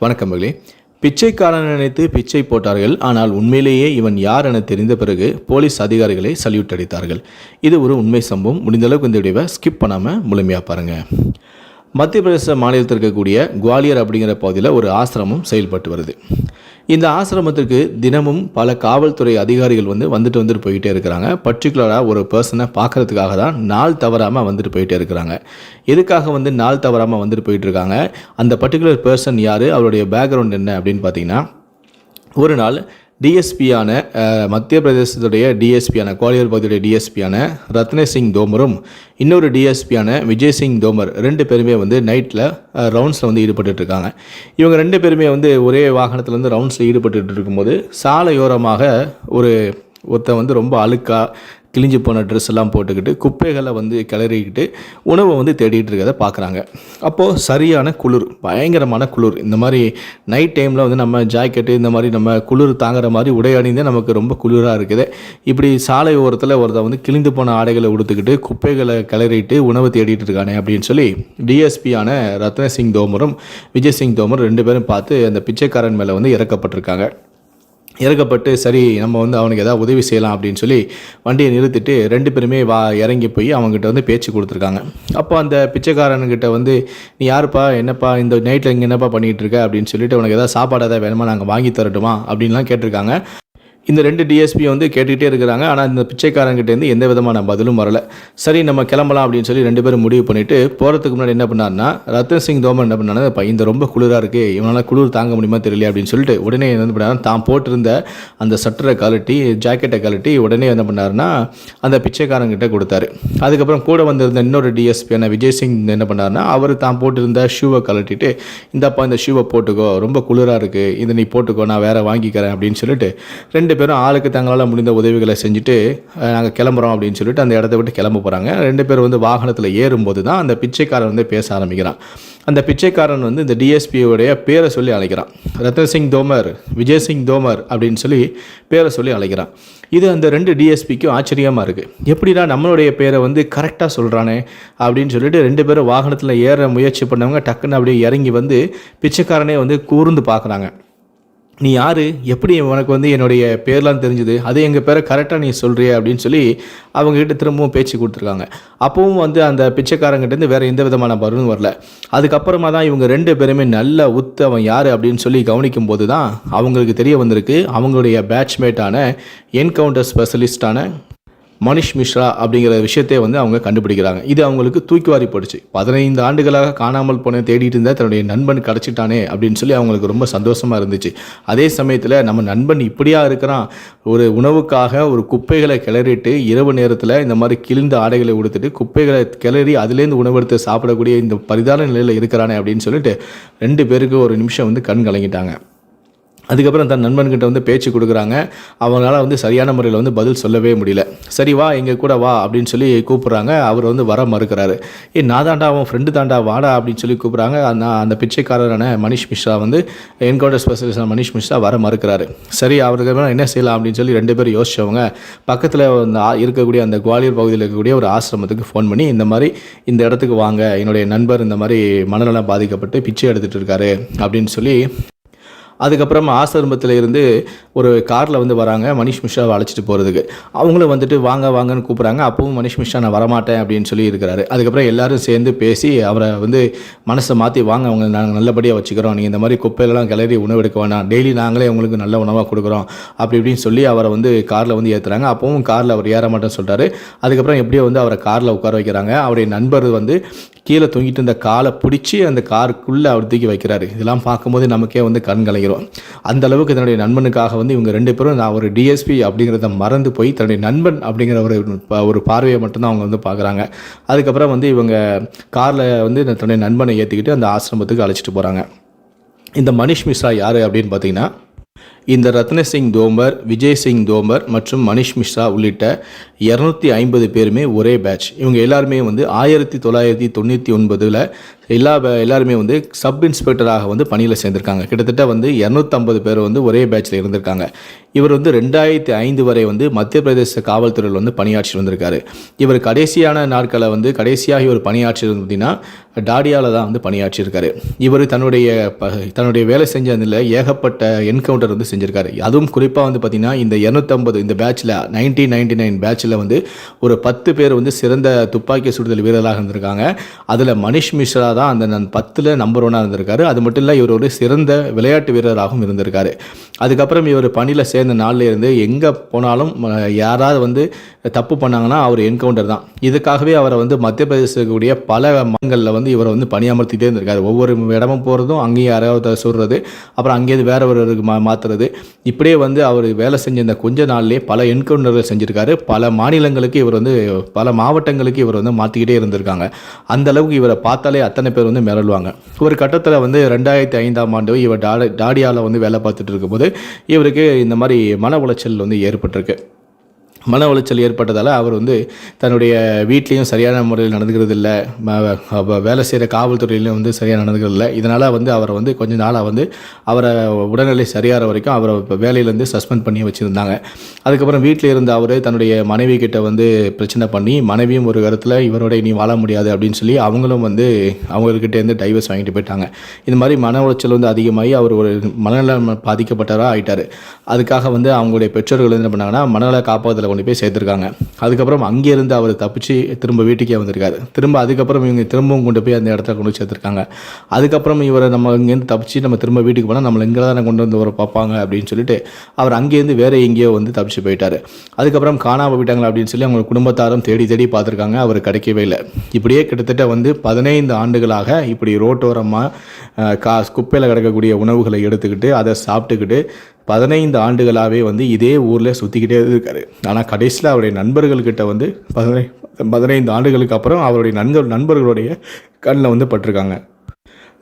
வணக்கம் மகளே. பிச்சைக்காரன் நினைத்து பிச்சை போட்டார்கள். ஆனால் உண்மையிலேயே இவன் யார் என தெரிந்த பிறகு போலீஸ் அதிகாரிகளை சல்யூட் அடித்தார்கள். இது ஒரு உண்மை சம்பவம். முடிந்தளவுக்கு இந்த விடைவை ஸ்கிப் பண்ணாமல் முழுமையாக பாருங்கள் மத்திய பிரதேச மாநிலத்தில் இருக்கக்கூடிய குவாலியர் அப்படிங்கிற பகுதியில் ஒரு ஆசிரமம் செயல்பட்டு வருது. இந்த ஆசிரமத்திற்கு தினமும் பல காவல்துறை அதிகாரிகள் வந்து வந்துட்டு வந்துட்டு போயிட்டே இருக்கிறாங்க. பர்டிகுலராக ஒரு பர்சனை பார்க்கறதுக்காக தான் நாள் தவறாமல் வந்துட்டு போயிட்டே இருக்கிறாங்க. எதுக்காக வந்து நாள் தவறாமல் வந்துட்டு போயிட்டு இருக்காங்க? அந்த பர்டிகுலர் பர்சன் யார்? அவருடைய பேக்ரவுண்ட் என்ன அப்படின்னு பார்த்தீங்கன்னா ஒரு நாள் டிஎஸ்பியான மத்திய பிரதேசத்துடைய டிஎஸ்பியான குவாலியர் பகுதியுடைய டிஎஸ்பியான ரத்ன சிங் தோமரும் இன்னொரு டிஎஸ்பியான விஜய் சிங் தோமர் ரெண்டு பேருமே வந்து நைட்டில் ரவுண்ட்ஸில் வந்து ஈடுபட்டுருக்காங்க இவங்க ரெண்டு பேருமே வந்து ஒரே வாகனத்தில் வந்து ரவுண்ட்ஸில் ஈடுபட்டு இருக்கும்போது சாலையோரமாக ஒரு ஒருத்தன் வந்து ரொம்ப அழுக்காக கிழிஞ்சு போன ட்ரெஸ் எல்லாம் போட்டுக்கிட்டு குப்பைகளை வந்து கிளறிக்கிட்டு உணவை வந்து தேடிட்டு இருக்கிறத பார்க்குறாங்க. அப்போது சரியான குளிர் பயங்கரமான குளிர். இந்த மாதிரி நைட் டைமில் வந்து நம்ம ஜாக்கெட்டு இந்த மாதிரி நம்ம குளிர் தாங்குற மாதிரி உடை அணிந்தே நமக்கு ரொம்ப குளிராக இருக்குது. இப்படி சாலை ஓரத்தில் ஒருத்தன் வந்து கிழிந்து போன ஆடைகளை உடுத்துக்கிட்டு குப்பைகளை கிளறிட்டு உணவு தேடிட்டு இருக்கானே அப்படின்னு சொல்லி டிஎஸ்பியான ரத்ன சிங் தோமரும் விஜய் சிங் தோமர் ரெண்டு பேரும் பார்த்து அந்த பிச்சைக்காரன் மேலே வந்து இறக்கப்பட்டிருக்காங்க. இறக்கப்பட்டு சரி நம்ம வந்து அவனுக்கு எதாவது உதவி செய்யலாம் அப்படின்னு சொல்லி வண்டியை நிறுத்திட்டு ரெண்டு பேருமே வா இறங்கி போய் அவங்ககிட்ட வந்து பேச்சு கொடுத்துருக்காங்க. அப்போ அந்த பிச்சைக்காரன்கிட்ட வந்து நீ யாருப்பா? என்னப்பா? இந்த நைட்டில் இங்கே என்னப்பா பண்ணிகிட்டு இருக்க? அப்படின்னு சொல்லிட்டு உனக்கு எதாவது சாப்பாடு ஏதாவது வேணுமா? நாங்கள் வாங்கி தரட்டுமா? அப்படின்லாம் கேட்டிருக்காங்க. இந்த ரெண்டு டிஎஸ்பி வந்து கேட்டுக்கிட்டே இருக்கிறாங்க. ஆனால் இந்த பிச்சைக்காரங்கிட்டேருந்து எந்த விதமான பதிலும் வரல. சரி நம்ம கிளம்பலாம் அப்படின்னு சொல்லி ரெண்டு பேரும் முடிவு பண்ணிவிட்டு போகிறதுக்கு முன்னாடி என்ன பண்ணாருன்னா ரத்தன் சிங் தோமர் என்ன பண்ணாரு இந்த ரொம்ப குளிராக இருக்குது இவனால் குளிர் தாங்க முடியுமா தெரியல அப்படின்னு சொல்லிட்டு உடனே என்ன பண்ணார் தான் போட்டிருந்த அந்த சட்டரை கழட்டி ஜாக்கெட்டை கழட்டி உடனே என்ன பண்ணாருன்னா அந்த பிச்சைக்காரங்கிட்ட கொடுத்தாரு. அதுக்கப்புறம் கூட வந்திருந்த இன்னொரு டிஎஸ்பியான விஜய் சிங் என்ன பண்ணாருன்னா அவர் தான் போட்டிருந்த ஷூவை கழட்டிட்டு இந்தப்பா இந்த ஷூவை போட்டுக்கோ. ரொம்ப குளிராக இருக்குது இதை நீ போட்டுக்கோ. நான் வேறு வாங்கிக்கிறேன். அப்படின்னு சொல்லிட்டு ரெண்டு ரெண்டு பேரும் ஆளுக்கு தங்களால் முடிந்த உதவிகளை செஞ்சுட்டு நாங்கள் கிளம்புறோம் அப்படின்னு சொல்லிட்டு அந்த இடத்த விட்டு கிளம்ப போகிறாங்க ரெண்டு பேரும் வந்து வாகனத்தில் ஏறும்போது தான் அந்த பிச்சைக்காரன் வந்து பேச ஆரம்பிக்கிறான். அந்த பிச்சைக்காரன் வந்து இந்த டிஎஸ்பியோடைய பேரை சொல்லி அழைக்கிறான். ரத்தன் சிங் தோமர் விஜய் சிங் தோமர் அப்படின்னு சொல்லி பேரை சொல்லி அழைக்கிறான். இது அந்த ரெண்டு டிஎஸ்பிக்கும் ஆச்சரியமாக இருக்குது எப்படிடா நம்மளுடைய பேரை வந்து கரெக்டாக சொல்கிறானே அப்படின்னு சொல்லிட்டு ரெண்டு பேரும் வாகனத்தில் ஏற முயற்சி பண்ணவங்க டக்குன்னு அப்படியே இறங்கி வந்து பிச்சைக்காரனே வந்து கூர்ந்து பார்க்குறாங்க. நீ யார்? எப்படி உனக்கு வந்து என்னுடைய பேர்லாம் தெரிஞ்சுது? அது எங்கள் பேரை கரெக்டாக நீ சொல்கிறிய அப்படின்னு சொல்லி அவங்ககிட்ட திரும்பவும் பேச்சு கொடுத்துருக்காங்க. அப்பவும் வந்து அந்த பிச்சைக்காரங்கிட்டேருந்து வேறு எந்த விதமான பருவம் வரல. அதுக்கப்புறமா தான் இவங்க ரெண்டு பேருமே நல்ல உத்து அவன் யார் அப்படின்னு சொல்லி கவனிக்கும் போது தான் அவங்களுக்கு தெரிய வந்திருக்கு. அவங்களுடைய பேட்ச்மேட்டான என்கவுண்டர் ஸ்பெஷலிஸ்டான மனிஷ் மிஸ்ரா அப்படிங்கிற விஷயத்தை வந்து அவங்க கண்டுபிடிக்கிறாங்க. இது அவங்களுக்கு தூக்கி வாரி போடுச்சு பதினைந்து ஆண்டுகளாக காணாமல் போன தேடிட்டு இருந்தால் தன்னுடைய நண்பன் கிடச்சிட்டானே அப்படின்னு சொல்லி அவங்களுக்கு ரொம்ப சந்தோஷமாக இருந்துச்சு. அதே சமயத்தில் நம்ம நண்பன் இப்படியா இருக்கிறான். ஒரு உணவுக்காக ஒரு குப்பைகளை கிளறிட்டு இரவு நேரத்தில் இந்த மாதிரி கிழிந்த ஆடைகளை உடுத்துட்டு குப்பைகளை கிளறி அதுலேருந்து உணவு எடுத்து சாப்பிடக்கூடிய இந்த பரிதான நிலையில் இருக்கிறானே அப்படின்னு சொல்லிட்டு ரெண்டு பேருக்கு ஒரு நிமிஷம் வந்து கண் கலங்கிட்டாங்க. அதுக்கப்புறம் தன் நண்பன்கிட்ட வந்து பேச்சு கொடுக்குறாங்க. அவங்களால வந்து சரியான முறையில் வந்து பதில் சொல்லவே முடியல. சரி வா எங்கள் கூட வா அப்படின்னு சொல்லி கூப்பிட்றாங்க. அவர் வந்து வர மறுக்கிறாரு. ஏ நான் தாண்டா அவன் ஃப்ரெண்டு தாண்டா வாடா அப்படின்னு சொல்லி கூப்பிட்றாங்க. அந்த அந்த பிச்சைக்காரரான மனிஷ் மிஸ்ரா வந்து என்கவுண்டர் ஸ்பெஷலிஸ்டான மனிஷ் மிஸ்ரா வர மறுக்கிறாரு. சரி அவருக்கு என்ன செய்யலாம் அப்படின்னு சொல்லி ரெண்டு பேரும் யோசிச்சவங்க பக்கத்தில் அந்த இருக்கக்கூடிய அந்த குவாலியர் பகுதியில் இருக்கக்கூடிய ஒரு ஆசிரமத்துக்கு ஃபோன் பண்ணி இந்த மாதிரி இந்த இடத்துக்கு வாங்க என்னுடைய நண்பர் இந்த மாதிரி மனநலம் பாதிக்கப்பட்டு பிச்சை எடுத்துகிட்டு இருக்காரு அப்படின்னு சொல்லி அதுக்கப்புறம் ஆசிரமத்தில் இருந்து ஒரு காரில் வந்து வராங்க மனிஷ் மிஸ்ராவை அழைச்சிட்டு போகிறதுக்கு அவங்களும் வந்துட்டு வாங்க வாங்கன்னு கூப்பிட்றாங்க. அப்பவும் மனிஷ் மிஸ்ரா நான் வரமாட்டேன் அப்படின்னு சொல்லி இருக்கிறாரு. அதுக்கப்புறம் எல்லாரும் சேர்ந்து பேசி அவரை வந்து மனசை மாற்றி வாங்க அவங்க நாங்கள் நல்லபடியாக வச்சுக்கிறோம். நீங்கள் இந்த மாதிரி குப்பையிலலாம் கிளறி உணவு எடுக்க வேணாம். டெய்லி நாங்களே உங்களுக்கு நல்ல உணவாக கொடுக்குறோம். அப்படி இப்படின்னு சொல்லி அவரை வந்து காரில் வந்து ஏற்றுறாங்க அப்பவும் காரில் அவர் ஏற மாட்டேன்னு சொல்கிறாரு அதுக்கப்புறம் எப்படியோ வந்து அவரை காரில் உட்கார வைக்கிறாங்க. அவருடைய நண்பர் வந்து கீழே தொங்கிட்டு இருந்த காலை பிடிச்சி அந்த காருக்குள்ளே அவர் தூக்கி வைக்கிறாரு. இதெல்லாம் பார்க்கும்போது நமக்கே வந்து கண் பண்ணிடுவான் அந்த அளவுக்கு தன்னுடைய நண்பனுக்காக வந்து இவங்க ரெண்டு பேரும் நான் ஒரு டிஎஸ்பி அப்படிங்கிறத மறந்து போய் தன்னுடைய நண்பன் அப்படிங்கிற ஒரு ப- ஒரு பார்வையை மட்டும்தான் அவங்க வந்து பார்க்குறாங்க. அதுக்கப்புறம் வந்து இவங்க காரில் வந்து தன்னுடைய நண்பனை ஏற்றிக்கிட்டு அந்த ஆசிரமத்துக்கு அழைச்சிட்டு போகிறாங்க இந்த மனிஷ் மிஸ்ரா யார் அப்படின்னு பார்த்தீங்கன்னா இந்த ரத்ன சிங் தோமர் விஜய் சிங் தோமர் மற்றும் மனிஷ் மிஸ்ரா உள்ளிட்ட இரநூத்தி ஐம்பது பேருமே ஒரே பேட்ச் இவங்க எல்லாருமே வந்து ஆயிரத்தி தொள்ளாயிரத்தி தொண்ணூற்றி ஒன்பதில் எல்லா எல்லாருமே வந்து சப் இன்ஸ்பெக்டராக வந்து பணியில் சேர்ந்திருக்காங்க. கிட்டத்தட்ட வந்து இரநூத்தம்பது பேர் வந்து ஒரே பேட்சில் இருந்திருக்காங்க. இவர் வந்து ரெண்டாயிரத்தி ஐந்து வரை வந்து மத்திய பிரதேச காவல்துறையில் வந்து பணியாற்றி வந்திருக்காரு. இவர் கடைசியான நாட்களை வந்து கடைசியாக இவர் பணியாற்றி பார்த்தீங்கன்னா டாடியாவில் தான் வந்து பணியாற்றியிருக்காரு இவர் தன்னுடைய ப தன்னுடைய வேலை செஞ்ச அதில் ஏகப்பட்ட என்கவுண்டர் வந்து செஞ்சிருக்காரு. அதுவும் குறிப்பாக வந்து பார்த்திங்கன்னா இந்த இரநூத்தம்பது இந்த பேட்சில் நைன்டீன் நைன்டி நைன் பேட்சில் வந்து ஒரு பத்து பேர் வந்து சிறந்த துப்பாக்கி சுடுதல் வீரராக இருந்திருக்காங்க. அதில் மனிஷ் மிஸ்ரா தான் அந்த நன் பத்தில் நம்பர் ஒன்னாக இருந்திருக்காரு. அது மட்டும் இல்லை இவர் ஒரு சிறந்த விளையாட்டு வீரராகவும் இருந்திருக்காரு. அதுக்கப்புறம் இவர் பணியில் சேர்ந்த நாள்லேருந்து எங்கே போனாலும் யாராவது வந்து தப்பு பண்ணாங்கன்னா அவர் என்கவுண்டர் தான். இதுக்காகவே அவரை வந்து மத்திய பிரதேசக்கூடிய பல மங்களில் வந்து இவரை வந்து பணியமர்த்திட்டே இருந்திருக்காரு. ஒவ்வொரு இடமும் போகிறதும் அங்கேயும் யாராவது சொல்கிறது அப்புறம் அங்கேயிருந்து வேற ஒருவருக்கு மா மாற்றுறது இப்படியே வந்து அவர் வேலை செஞ்ச இந்த கொஞ்ச நாள்லேயே பல என்கவுண்டர்கள் செஞ்சுருக்காரு. பல மாநிலங்களுக்கு இவர் வந்து பல மாவட்டங்களுக்கு இவர் வந்து மாற்றிக்கிட்டே இருந்திருக்காங்க. அந்த அளவுக்கு இவரை பார்த்தாலே அத்தனை பேர் வந்து மிரளுவாங்க? ஒரு கட்டத்தில் வந்து ரெண்டாயிரத்தி ஐந்தாம் ஆண்டு இவர் டாடி டாடியாவில் வந்து வேலை பார்த்துட்டு இருக்கும்போது இவருக்கு இந்த மாதிரி மன உளைச்சல் வந்து ஏற்பட்டிருக்கு. மன உளைச்சல் ஏற்பட்டதால் அவர் வந்து தன்னுடைய வீட்லேயும் சரியான முறையில் நடந்துக்கிறது இல்லை வேலை செய்கிற காவல்துறையிலையும் வந்து சரியாக நடந்துக்கிறது இல்லை இதனால் வந்து அவரை வந்து கொஞ்ச நாளாக வந்து அவரை உடல்நிலை சரியாகிற வரைக்கும் அவரை இப்போ வேலையிலேருந்து சஸ்பெண்ட் பண்ணி வச்சுருந்தாங்க. அதுக்கப்புறம் வீட்டில் இருந்த அவர் தன்னுடைய மனைவி கிட்ட வந்து பிரச்சனை பண்ணி மனைவியும் ஒரு கருத்தில் இவரோட இனி வாழ முடியாது அப்படின்னு சொல்லி அவங்களும் வந்து அவங்கக்கிட்டேருந்து டைவர்ஸ் வாங்கிட்டு போயிட்டாங்க. இந்த மாதிரி மன உளைச்சல் வந்து அதிகமாகி அவர் ஒரு மனநலம் பாதிக்கப்பட்டவராக ஆயிட்டார். அதுக்காக வந்து அவங்களுடைய பெற்றோர்கள் என்ன பண்ணாங்கன்னா மனநல காப்பாற்றுல கொண்டு போய் சேர்த்துருக்காங்க. அதுக்கப்புறம் அங்கேருந்து அவர் தப்பிச்சு திரும்ப வீட்டுக்கே வந்திருக்காரு. திரும்ப அதுக்கப்புறம் இவங்க திரும்பவும் கொண்டு போய் அந்த இடத்துல கொண்டு சேர்த்துருக்காங்க. அதுக்கப்புறம் இவரை நம்ம இங்கேருந்து தப்பிச்சு நம்ம திரும்ப வீட்டுக்கு போனால் நம்மளை இங்கே தானே கொண்டு வந்து வர பார்ப்பாங்க அப்படின்னு சொல்லிட்டு அவர் அங்கேருந்து வேறு எங்கேயோ வந்து தப்பிச்சு போயிட்டார். அதுக்கப்புறம் காணாமல் போயிட்டாங்களா அப்படின்னு சொல்லி அவங்க குடும்பத்தாரும் தேடி தேடி பார்த்துருக்காங்க. அவர் கிடைக்கவே இல்லை. இப்படியே கிட்டத்தட்ட வந்து பதினைந்து ஆண்டுகளாக இப்படி ரோட்டோரமாக கா குப்பையில் கிடக்கக்கூடிய உணவுகளை எடுத்துக்கிட்டு அதை சாப்பிட்டுக்கிட்டு பதினைந்து ஆண்டுகளாகவே வந்து இதே ஊரில் சுற்றிக்கிட்டே இருக்காரு. ஆனால் கடைசியில் அவருடைய நண்பர்கள்கிட்ட வந்து பதினை பதினைந்து ஆண்டுகளுக்கு அப்புறம் அவருடைய நண்பர் நண்பர்களுடைய கண்ணில் வந்து பட்டிருக்காங்க.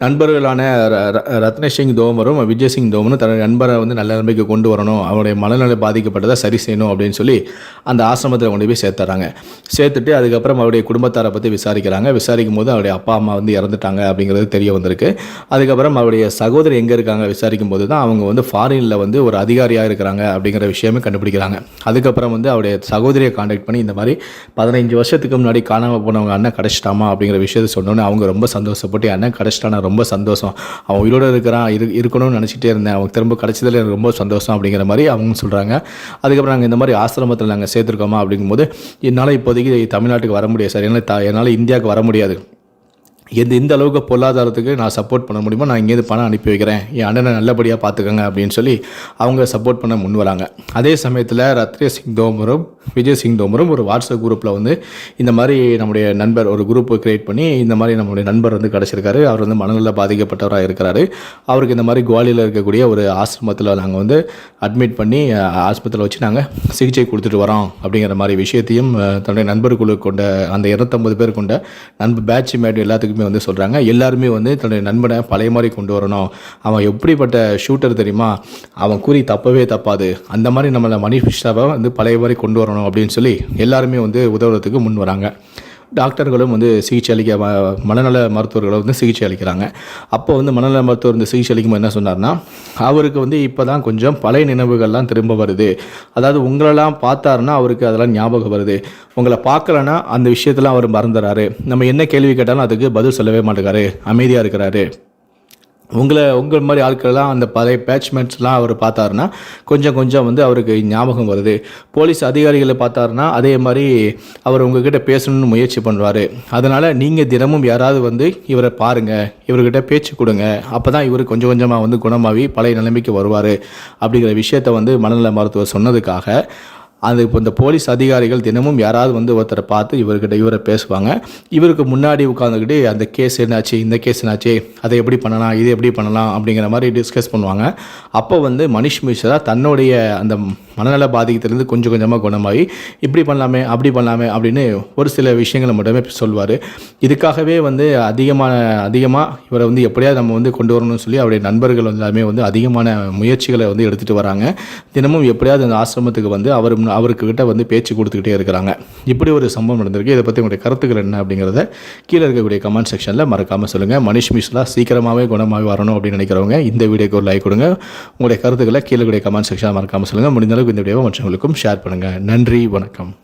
நண்பர்களான ர- ர- சிங் தோமரும் விஜய் சிங் தோமரும் தன்னுடைய நண்பரை வந்து நல்ல நிலைமைக்கு கொண்டு வரணும் அவருடைய மனநிலை பாதிக்கப்பட்டதை சரி செய்யணும் அப்படின்னு சொல்லி அந்த ஆசிரமத்தில் கொண்டு போய் சேர்த்துறாங்க. சேர்த்துட்டு அதுக்கப்புறம் அவருடைய குடும்பத்தாரை பற்றி விசாரிக்கிறாங்க. விசாரிக்கும் போது அவருடைய அப்பா அம்மா வந்து இறந்துட்டாங்க அப்படிங்கிறது தெரிய வந்திருக்கு. அதுக்கப்புறம் அவருடைய சகோதரி எங்கே இருக்காங்க விசாரிக்கும் போது தான் அவங்க வந்து ஃபாரினில் வந்து ஒரு அதிகாரியாக இருக்கிறாங்க அப்படிங்கிற விஷயமே கண்டுபிடிக்கிறாங்க. அதுக்கப்புறம் வந்து அவருடைய சகோதரியை காண்டாக்ட் பண்ணி இந்த மாதிரி பதினஞ்சு வருஷத்துக்கு முன்னாடி காணாமல் போனவங்க அண்ணன் கிடச்சிட்டாமா அப்படிங்கிற விஷயத்தை சொன்னோன்னே அவங்க ரொம்ப சந்தோஷப்பட்டு அண்ணன் கிடச்சிட்டான ரொம்ப சந்தோஷம். அவன் உயிரோடு இருக்கிறான் இரு இருக்கணும்னு நினச்சிட்டே இருந்தேன். அவன் திரும்ப கிடச்சதில் எனக்கு ரொம்ப சந்தோஷம் அப்படிங்கிற மாதிரி அவங்க சொல்கிறாங்க அதுக்கப்புறம் நாங்கள் இந்த மாதிரி ஆசிரமத்தில் நாங்கள் சேர்த்துருக்கோமா அப்படிங்கும்போது என்னால் இப்போதைக்கு தமிழ்நாட்டுக்கு வர முடியாது சார். என்னால் த- என்னால் இந்தியாவுக்கு வர முடியாது. எந்த இந்த அளவுக்கு பொருளாதாரத்துக்கு நான் சப்போர்ட் பண்ண முடியுமோ நான் இங்கேருந்து பணம் அனுப்பி வைக்கிறேன். என் அண்ணனை நல்லபடியாக பார்த்துக்கோங்க அப்படின்னு சொல்லி அவங்க சப்போர்ட் பண்ண முன் வராங்க. அதே சமயத்தில் ரத்ரே சிங் தோமரும் விஜய் சிங் தோமரும் ஒரு வாட்ஸ்அப் குரூப்பில் வந்து இந்த மாதிரி நம்முடைய நண்பர் ஒரு குரூப்பை கிரியேட் பண்ணி இந்த மாதிரி நம்முடைய நண்பர் வந்து கிடச்சிருக்காரு. அவர் வந்து மனநல பாதிக்கப்பட்டவராக இருக்கிறாரு. அவருக்கு இந்த மாதிரி குவாலியில் இருக்கக்கூடிய ஒரு ஆசிரமத்தில் நாங்கள் வந்து அட்மிட் பண்ணி ஆஸ்பத்திரியில் வச்சு நாங்கள் சிகிச்சை கொடுத்துட்டு வரோம் அப்படிங்கிற மாதிரி விஷயத்தையும் தன்னுடைய நண்பர்களுக்கு கொண்ட அந்த இரநூத்தம்பது பேர் கொண்ட நண்பர் பேட்ச் மேட் எல்லாத்துக்குமே வந்து சொல்கிறாங்க எல்லாருமே வந்து தன்னுடைய நண்பனை பழைய மாதிரி கொண்டு வரணும். அவன் எப்படிப்பட்ட ஷூட்டர் தெரியுமா? அவன் கூறி தப்பவே தப்பாது. அந்த மாதிரி நம்மளை மணிஷாவை வந்து பழைய மாதிரி கொண்டு வரணும் அப்படின்னு சொல்லி எல்லாருமே வந்து உதவுறதுக்கு முன் வராங்க. டாக்டர்களும் வந்து சிகிச்சை அளிக்க மனநல மருத்துவர்களும் வந்து சிகிச்சை அளிக்கிறாங்க. அப்போ வந்து மனநல மருத்துவர் வந்து சிகிச்சை அளிக்கும்போது என்ன சொன்னார்னா அவருக்கு வந்து இப்போ தான் கொஞ்சம் பழைய நினைவுகள்லாம் திரும்ப வருது. அதாவது உங்களெல்லாம் பார்த்தாருன்னா அவருக்கு அதெல்லாம் ஞாபகம் வருது. உங்களை பார்க்கலன்னா அந்த விஷயத்தெல்லாம் அவர் மறந்துறாரு. நம்ம என்ன கேள்வி கேட்டாலும் அதுக்கு பதில் சொல்லவே மாட்டேங்காரு அமைதியாக இருக்கிறாரு. உங்களை உங்கள் மாதிரி ஆட்கள்லாம் அந்த பழைய பேட்ச்மெண்ட்ஸ்லாம் அவர் பார்த்தாருன்னா கொஞ்சம் கொஞ்சம் வந்து அவருக்கு ஞாபகம் வருது. போலீஸ் அதிகாரிகளை பார்த்தாருன்னா அதே மாதிரி அவர் உங்ககிட்ட பேசணும்னு முயற்சி பண்ணுவார் அதனால் நீங்கள் தினமும் யாராவது வந்து இவரை பாருங்கள் இவர்கிட்ட பேச்சு கொடுங்க. அப்போ தான் இவர் கொஞ்சம் கொஞ்சமாக வந்து குணமாகி பழைய நிலைமைக்கு வருவார். அப்படிங்கிற விஷயத்த வந்து மனநல மருத்துவர் சொன்னதுக்காக அது இப்போ இந்த போலீஸ் அதிகாரிகள் தினமும் யாராவது வந்து ஒருத்தரை பார்த்து இவர்கிட்ட இவரை பேசுவாங்க. இவருக்கு முன்னாடி உட்காந்துக்கிட்டு அந்த கேஸ் என்னாச்சு இந்த கேஸ் என்னாச்சு அதை எப்படி பண்ணலாம் இது எப்படி பண்ணலாம் அப்படிங்கிற மாதிரி டிஸ்கஸ் பண்ணுவாங்க. அப்போ வந்து மனிஷ் மிஸ்ரா தன்னுடைய அந்த மனநல பாதிக்கத்திலேருந்து கொஞ்சம் கொஞ்சமாக குணமாகி இப்படி பண்ணலாமே அப்படி பண்ணலாமே அப்படின்னு ஒரு சில விஷயங்களை மட்டுமே சொல்வார். இதுக்காகவே வந்து அதிகமான அதிகமாக இவரை வந்து எப்படியாவது நம்ம வந்து கொண்டு வரணும்னு சொல்லி அவருடைய நண்பர்கள் எல்லாமே வந்து அதிகமான முயற்சிகளை வந்து எடுத்துகிட்டு வராங்க. தினமும் எப்படியாவது அந்த ஆசிரமத்துக்கு வந்து அவர் முன்ன- அவருக்கு கிட்ட வந்து பேச்சு கொடுத்துக்கிட்டே இருக்கிறாங்க. இப்படி ஒரு சம்பவம் நடந்திருக்கு. இதை பற்றி உங்களுடைய கருத்துக்கள் என்ன அப்படிங்கிறத கீழே இருக்கக்கூடிய கமெண்ட் செக்ஷனில் மறக்காமல் சொல்லுங்கள் மனிஷ் மிஸ்லா சீக்கிரமாகவே குணமாகி வரணும் அப்படின்னு நினைக்கிறவங்க இந்த வீடியோக்கு ஒரு லைக் கொடுங்க. உங்களுடைய கருத்துக்களை கீழே கூடிய கமெண்ட் செக்ஷனில் மறக்காமல் சொல்லுங்கள் முடிந்தளவுக்கு இந்த வீடியோவை மற்றவங்களுக்கும் ஷேர் பண்ணுங்கள் நன்றி வணக்கம்.